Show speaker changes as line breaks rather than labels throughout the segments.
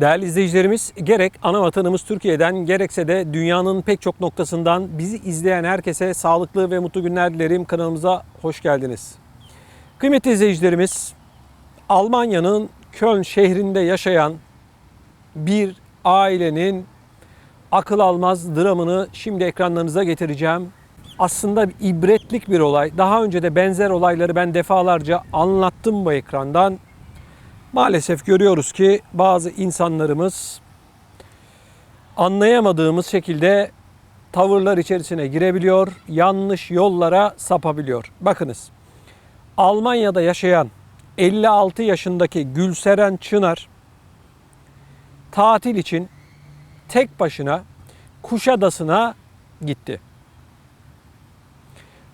Değerli izleyicilerimiz, gerek ana vatanımız Türkiye'den gerekse de dünyanın pek çok noktasından bizi izleyen herkese sağlıklı ve mutlu günler dilerim. Kanalımıza hoş geldiniz. Kıymetli izleyicilerimiz, Almanya'nın Köln şehrinde yaşayan bir ailenin akıl almaz dramını şimdi ekranlarınıza getireceğim. Aslında ibretlik bir olay. Daha önce de benzer olayları ben defalarca anlattım bu ekrandan. Maalesef görüyoruz ki bazı insanlarımız anlayamadığımız şekilde tavırlar içerisine girebiliyor, yanlış yollara sapabiliyor. Bakınız. Almanya'da yaşayan 56 yaşındaki Gülseren Çınar tatil için tek başına Kuşadası'na gitti.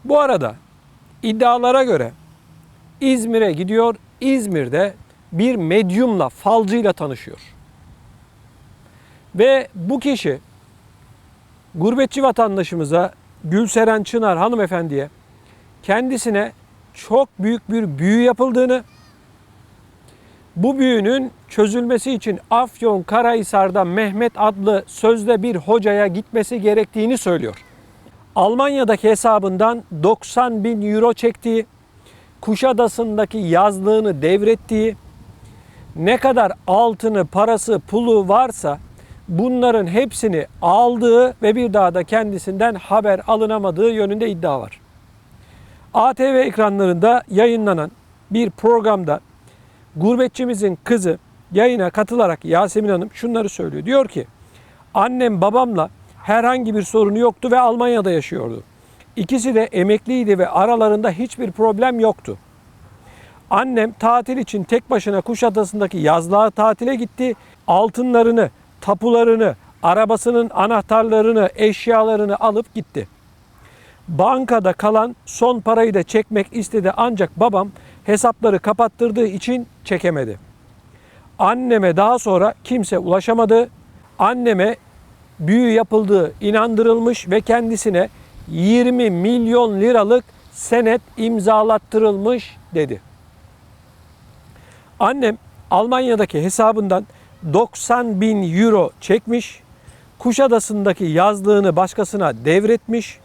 Bu arada iddialara göre İzmir'e gidiyor. İzmir'de bir medyumla, falcıyla tanışıyor. Ve bu kişi gurbetçi vatandaşımıza Gülseren Çınar hanımefendiye kendisine çok büyük bir büyü yapıldığını, bu büyünün çözülmesi için Afyon Karahisar'da Mehmet adlı sözde bir hocaya gitmesi gerektiğini söylüyor. Almanya'daki hesabından 90 bin euro çektiği, Kuşadası'ndaki yazlığını devrettiği, ne kadar altını, parası, pulu varsa bunların hepsini aldığı ve bir daha da kendisinden haber alınamadığı yönünde iddia var. ATV ekranlarında yayınlanan bir programda gurbetçimizin kızı yayına katılarak Yasemin Hanım şunları söylüyor. Diyor ki annem babamla herhangi bir sorunu yoktu ve Almanya'da yaşıyordu. İkisi de emekliydi ve aralarında hiçbir problem yoktu. Annem tatil için tek başına Kuşadası'ndaki yazlığa tatile gitti. Altınlarını, tapularını, arabasının anahtarlarını, eşyalarını alıp gitti. Bankada kalan son parayı da çekmek istedi ancak babam hesapları kapattırdığı için çekemedi. Anneme daha sonra kimse ulaşamadı. Anneme büyü yapıldığı inandırılmış ve kendisine 20 milyon liralık senet imzalattırılmış dedi. Annem Almanya'daki hesabından 90 bin euro çekmiş. Kuşadası'ndaki yazlığını başkasına devretmiş.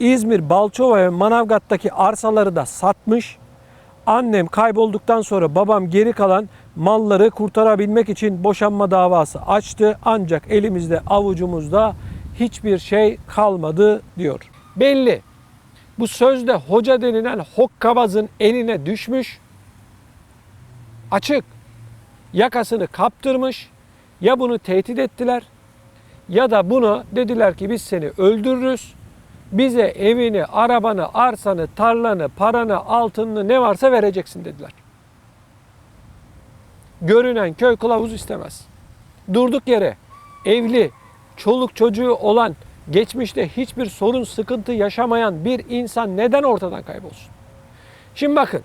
İzmir, Balçova ve Manavgat'taki arsaları da satmış. Annem kaybolduktan sonra babam geri kalan malları kurtarabilmek için boşanma davası açtı. Ancak elimizde avucumuzda hiçbir şey kalmadı diyor. Belli. Bu sözde hoca denilen hokkabazın eline düşmüş açık yakasını kaptırmış ya bunu tehdit ettiler ya da bunu dediler ki biz seni öldürürüz. Bize evini, arabanı, arsanı, tarlanı, paranı, altınını ne varsa vereceksin dediler. Görünen köy kılavuz istemez. Durduk yere evli, çoluk çocuğu olan, geçmişte hiçbir sorun, sıkıntı yaşamayan bir insan neden ortadan kaybolsun? Şimdi bakın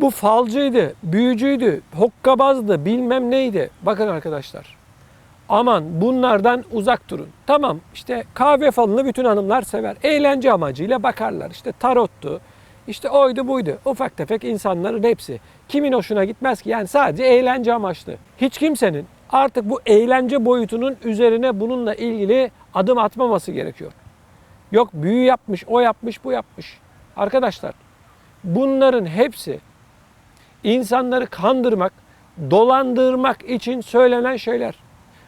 bu falcıydı, büyücüydü, hokkabazdı, bilmem neydi. Bakın arkadaşlar. Aman bunlardan uzak durun. Tamam işte kahve falını bütün hanımlar sever. Eğlence amacıyla bakarlar. İşte tarottu, işte oydu buydu. Ufak tefek insanların hepsi. Kimin hoşuna gitmez ki? Yani sadece eğlence amaçlı. Hiç kimsenin artık bu eğlence boyutunun üzerine bununla ilgili adım atmaması gerekiyor. Yok büyü yapmış, o yapmış, bu yapmış. Arkadaşlar bunların hepsi insanları kandırmak, dolandırmak için söylenen şeyler.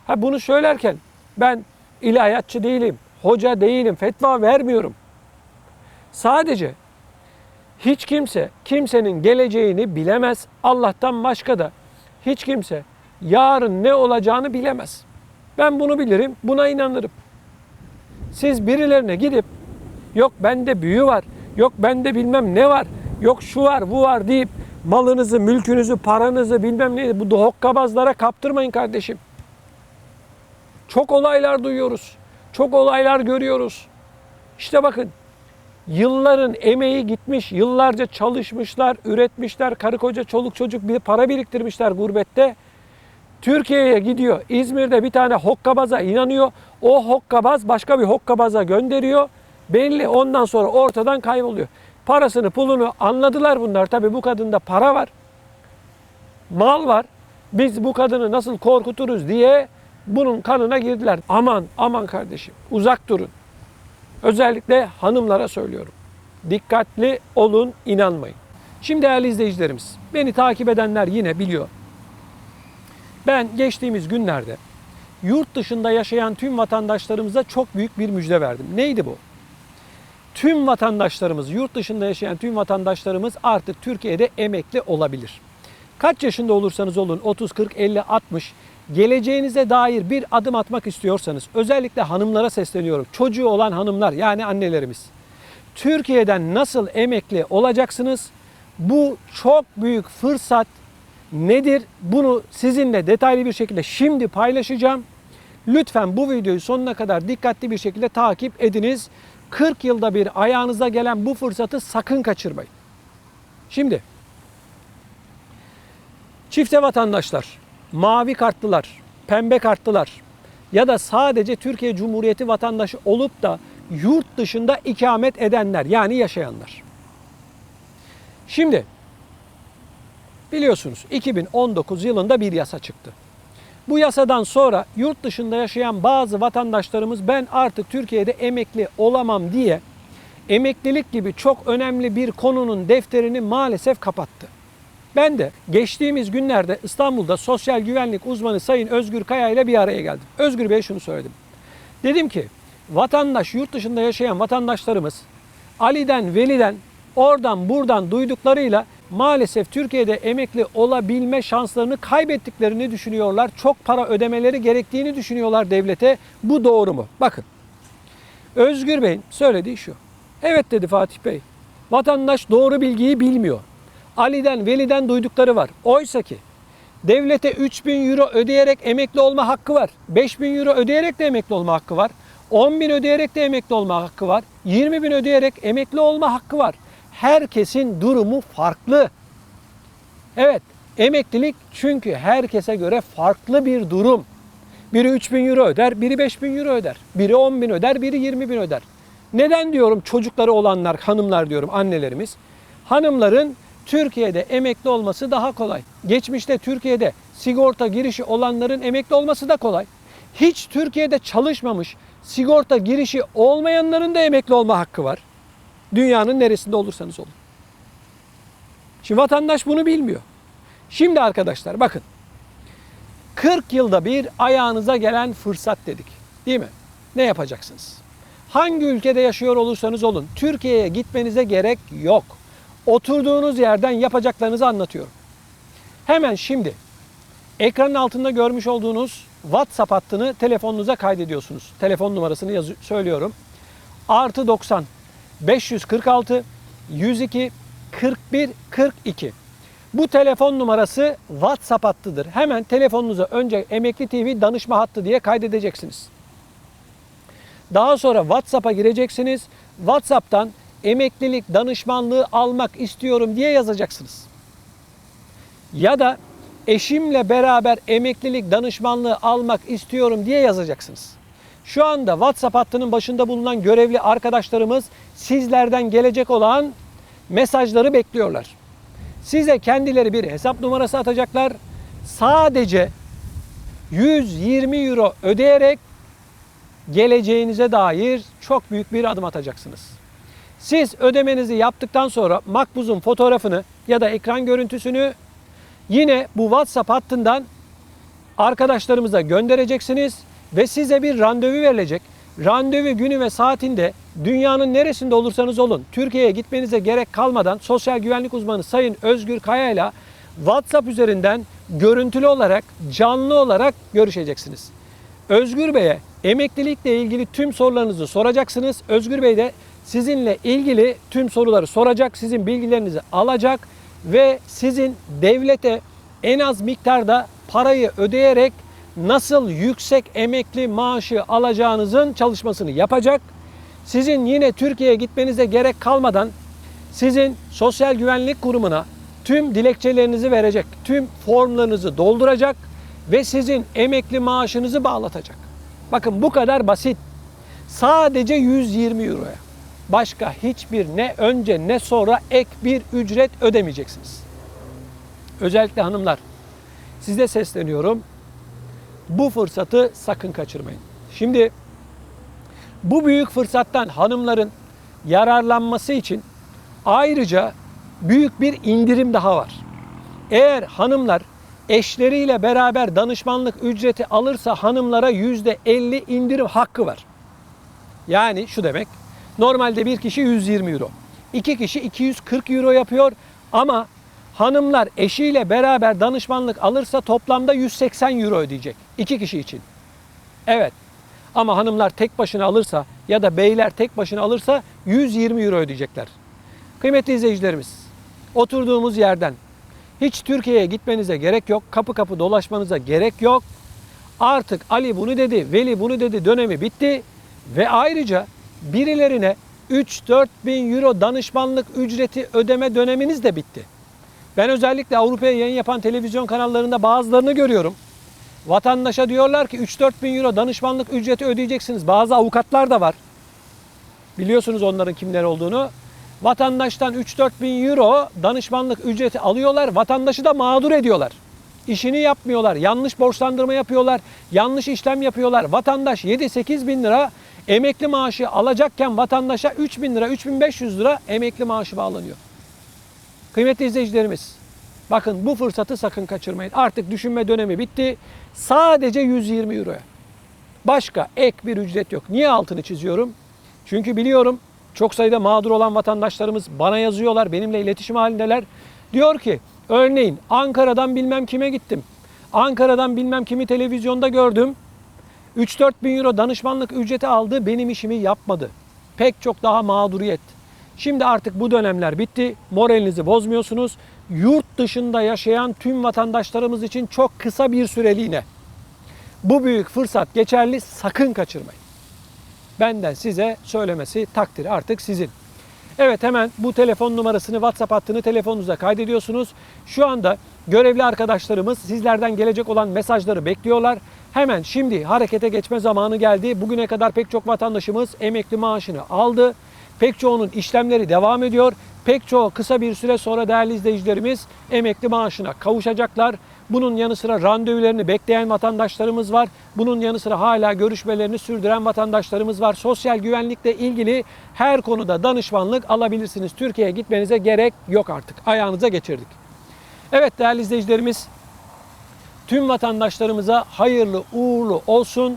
Ha bunu söylerken ben ilahiyatçı değilim, hoca değilim, fetva vermiyorum. Sadece hiç kimse kimsenin geleceğini bilemez. Allah'tan başka da hiç kimse yarın ne olacağını bilemez. Ben bunu bilirim, buna inanırım. Siz birilerine gidip yok bende büyü var, yok bende bilmem ne var, yok şu var, bu var deyip malınızı, mülkünüzü, paranızı bilmem ne bu hokkabazlara kaptırmayın kardeşim. Çok olaylar duyuyoruz. Çok olaylar görüyoruz. İşte bakın yılların emeği gitmiş, yıllarca çalışmışlar, üretmişler, karı koca, çoluk çocuk bir para biriktirmişler gurbette. Türkiye'ye gidiyor. İzmir'de bir tane hokkabaza inanıyor. O hokkabaz başka bir hokkabaza gönderiyor. Belli ondan sonra ortadan kayboluyor. Parasını pulunu anladılar bunlar. Tabii bu kadında para var. Mal var. Biz bu kadını nasıl korkuturuz diye bunun kanına girdiler. Aman aman kardeşim uzak durun. Özellikle hanımlara söylüyorum. Dikkatli olun, inanmayın. Şimdi değerli izleyicilerimiz, beni takip edenler yine biliyor. Ben geçtiğimiz günlerde yurt dışında yaşayan tüm vatandaşlarımıza çok büyük bir müjde verdim. Neydi bu? Tüm vatandaşlarımız, yurt dışında yaşayan tüm vatandaşlarımız artık Türkiye'de emekli olabilir. Kaç yaşında olursanız olun 30, 40, 50, 60 geleceğinize dair bir adım atmak istiyorsanız özellikle hanımlara sesleniyorum. Çocuğu olan hanımlar yani annelerimiz. Türkiye'den nasıl emekli olacaksınız? Bu çok büyük fırsat nedir? Bunu sizinle detaylı bir şekilde şimdi paylaşacağım. Lütfen bu videoyu sonuna kadar dikkatli bir şekilde takip ediniz. 40 yılda bir ayağınıza gelen bu fırsatı sakın kaçırmayın. Şimdi çifte vatandaşlar, mavi kartlılar, pembe kartlılar ya da sadece Türkiye Cumhuriyeti vatandaşı olup da yurt dışında ikamet edenler yani yaşayanlar. Şimdi biliyorsunuz 2019 yılında bir yasa çıktı. Bu yasadan sonra yurt dışında yaşayan bazı vatandaşlarımız ben artık Türkiye'de emekli olamam diye emeklilik gibi çok önemli bir konunun defterini maalesef kapattı. Ben de geçtiğimiz günlerde İstanbul'da sosyal güvenlik uzmanı Sayın Özgür Kaya ile bir araya geldim. Özgür Bey şunu söyledim. Dedim ki vatandaş yurt dışında yaşayan vatandaşlarımız Ali'den Veli'den oradan buradan duyduklarıyla maalesef Türkiye'de emekli olabilme şanslarını kaybettiklerini düşünüyorlar. Çok para ödemeleri gerektiğini düşünüyorlar devlete. Bu doğru mu? Bakın. Özgür Bey'in söylediği şu. Evet dedi Fatih Bey. Vatandaş doğru bilgiyi bilmiyor. Ali'den, Veli'den duydukları var. Oysa ki devlete 3000 euro ödeyerek emekli olma hakkı var. 5000 euro ödeyerek de emekli olma hakkı var. 10 bin ödeyerek de emekli olma hakkı var. 20 bin ödeyerek emekli olma hakkı var. Herkesin durumu farklı. Evet, emeklilik çünkü herkese göre farklı bir durum. Biri 3 bin euro öder, biri 5 bin euro öder. Biri 10 bin öder, biri 20 bin öder. Neden diyorum çocukları olanlar, hanımlar diyorum annelerimiz. Hanımların Türkiye'de emekli olması daha kolay. Geçmişte Türkiye'de sigorta girişi olanların emekli olması da kolay. Hiç Türkiye'de çalışmamış, sigorta girişi olmayanların da emekli olma hakkı var. Dünyanın neresinde olursanız olun. Şimdi vatandaş bunu bilmiyor. Şimdi arkadaşlar bakın. 40 yılda bir ayağınıza gelen fırsat dedik. Değil mi? Ne yapacaksınız? Hangi ülkede yaşıyor olursanız olun Türkiye'ye gitmenize gerek yok. Oturduğunuz yerden yapacaklarınızı anlatıyorum. Hemen şimdi ekranın altında görmüş olduğunuz WhatsApp hattını telefonunuza kaydediyorsunuz. Telefon numarasını yazı- söylüyorum. Artı 90 546 102 41 42. Bu telefon numarası WhatsApp hattıdır. Hemen telefonunuza önce Emekli TV danışma hattı diye kaydedeceksiniz. Daha sonra WhatsApp'a gireceksiniz. WhatsApp'tan emeklilik danışmanlığı almak istiyorum diye yazacaksınız. Ya da eşimle beraber emeklilik danışmanlığı almak istiyorum diye yazacaksınız. Şu anda WhatsApp hattının başında bulunan görevli arkadaşlarımız sizlerden gelecek olan mesajları bekliyorlar. Size kendileri bir hesap numarası atacaklar. Sadece 120 euro ödeyerek geleceğinize dair çok büyük bir adım atacaksınız. Siz ödemenizi yaptıktan sonra makbuzun fotoğrafını ya da ekran görüntüsünü yine bu WhatsApp hattından arkadaşlarımıza göndereceksiniz ve size bir randevu verilecek. Randevu günü ve saatinde dünyanın neresinde olursanız olun Türkiye'ye gitmenize gerek kalmadan sosyal güvenlik uzmanı Sayın Özgür Kaya ile WhatsApp üzerinden görüntülü olarak canlı olarak görüşeceksiniz. Özgür Bey'e emeklilikle ilgili tüm sorularınızı soracaksınız. Özgür Bey de sizinle ilgili tüm soruları soracak, sizin bilgilerinizi alacak ve sizin devlete en az miktarda parayı ödeyerek nasıl yüksek emekli maaşı alacağınızın çalışmasını yapacak. Sizin yine Türkiye'ye gitmenize gerek kalmadan sizin sosyal güvenlik kurumuna tüm dilekçelerinizi verecek, tüm formlarınızı dolduracak ve sizin emekli maaşınızı bağlatacak. Bakın bu kadar basit. Sadece 120 euroya. Başka hiçbir ne önce ne sonra ek bir ücret ödemeyeceksiniz. Özellikle hanımlar size sesleniyorum. Bu fırsatı sakın kaçırmayın. Şimdi bu büyük fırsattan hanımların yararlanması için ayrıca büyük bir indirim daha var. Eğer hanımlar eşleriyle beraber danışmanlık ücreti alırsa hanımlara %50 indirim hakkı var. Yani şu demek. Normalde bir kişi 120 euro. iki kişi 240 euro yapıyor ama hanımlar eşiyle beraber danışmanlık alırsa toplamda 180 euro ödeyecek. iki kişi için. Evet. Ama hanımlar tek başına alırsa ya da beyler tek başına alırsa 120 euro ödeyecekler. Kıymetli izleyicilerimiz, oturduğumuz yerden hiç Türkiye'ye gitmenize gerek yok. Kapı kapı dolaşmanıza gerek yok. Artık Ali bunu dedi, Veli bunu dedi dönemi bitti. Ve ayrıca birilerine 3-4 bin euro danışmanlık ücreti ödeme döneminiz de bitti. Ben özellikle Avrupa'ya yayın yapan televizyon kanallarında bazılarını görüyorum. Vatandaşa diyorlar ki 3-4 bin euro danışmanlık ücreti ödeyeceksiniz. Bazı avukatlar da var. Biliyorsunuz onların kimler olduğunu. Vatandaştan 3-4 bin euro danışmanlık ücreti alıyorlar. Vatandaşı da mağdur ediyorlar. İşini yapmıyorlar. Yanlış borçlandırma yapıyorlar. Yanlış işlem yapıyorlar. Vatandaş 7-8 bin lira emekli maaşı alacakken vatandaşa 3 bin lira, 3500 lira emekli maaşı bağlanıyor. Kıymetli izleyicilerimiz, bakın bu fırsatı sakın kaçırmayın. Artık düşünme dönemi bitti. Sadece 120 euroya. Başka ek bir ücret yok. Niye altını çiziyorum? Çünkü biliyorum çok sayıda mağdur olan vatandaşlarımız bana yazıyorlar, benimle iletişim halindeler. Diyor ki örneğin Ankara'dan bilmem kime gittim. Ankara'dan bilmem kimi televizyonda gördüm. 3-4 bin euro danışmanlık ücreti aldı, benim işimi yapmadı. Pek çok daha mağduriyet. Şimdi artık bu dönemler bitti. Moralinizi bozmuyorsunuz. Yurt dışında yaşayan tüm vatandaşlarımız için çok kısa bir süreliğine bu büyük fırsat geçerli. Sakın kaçırmayın. Benden size söylemesi takdir artık sizin. Evet hemen bu telefon numarasını WhatsApp hattını telefonunuza kaydediyorsunuz. Şu anda görevli arkadaşlarımız sizlerden gelecek olan mesajları bekliyorlar. Hemen şimdi harekete geçme zamanı geldi. Bugüne kadar pek çok vatandaşımız emekli maaşını aldı. Pek çoğunun işlemleri devam ediyor. Pek çoğu kısa bir süre sonra değerli izleyicilerimiz emekli maaşına kavuşacaklar. Bunun yanı sıra randevularını bekleyen vatandaşlarımız var. Bunun yanı sıra hala görüşmelerini sürdüren vatandaşlarımız var. Sosyal güvenlikle ilgili her konuda danışmanlık alabilirsiniz. Türkiye'ye gitmenize gerek yok artık. Ayağınıza geçirdik. Evet değerli izleyicilerimiz tüm vatandaşlarımıza hayırlı uğurlu olsun.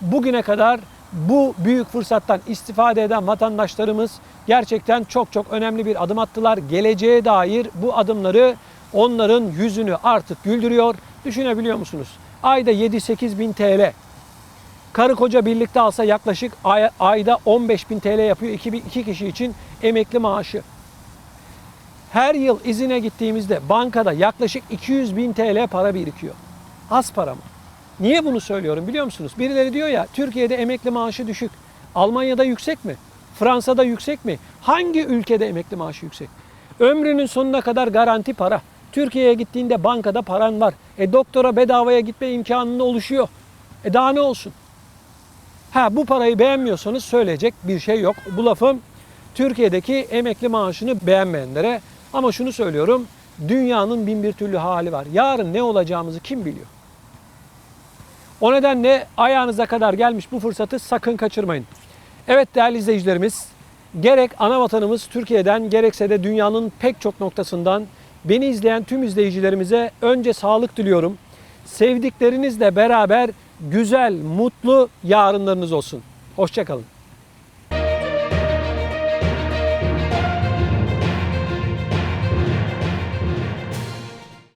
Bugüne kadar bu büyük fırsattan istifade eden vatandaşlarımız gerçekten çok çok önemli bir adım attılar. Geleceğe dair bu adımları onların yüzünü artık güldürüyor. Düşünebiliyor musunuz? Ayda 7-8 bin TL. Karı koca birlikte alsa yaklaşık ay- ayda 15 bin TL yapıyor iki, iki kişi için emekli maaşı. Her yıl izine gittiğimizde bankada yaklaşık 200 bin TL para birikiyor. Az para mı? Niye bunu söylüyorum biliyor musunuz? Birileri diyor ya Türkiye'de emekli maaşı düşük. Almanya'da yüksek mi? Fransa'da yüksek mi? Hangi ülkede emekli maaşı yüksek? Ömrünün sonuna kadar garanti para. Türkiye'ye gittiğinde bankada paran var. E doktora bedavaya gitme imkanın oluşuyor. E daha ne olsun? Ha bu parayı beğenmiyorsanız söyleyecek bir şey yok. Bu lafım Türkiye'deki emekli maaşını beğenmeyenlere. Ama şunu söylüyorum. Dünyanın bin bir türlü hali var. Yarın ne olacağımızı kim biliyor? O nedenle ayağınıza kadar gelmiş bu fırsatı sakın kaçırmayın. Evet değerli izleyicilerimiz, gerek ana vatanımız Türkiye'den gerekse de dünyanın pek çok noktasından beni izleyen tüm izleyicilerimize önce sağlık diliyorum. Sevdiklerinizle beraber güzel, mutlu yarınlarınız olsun. Hoşçakalın.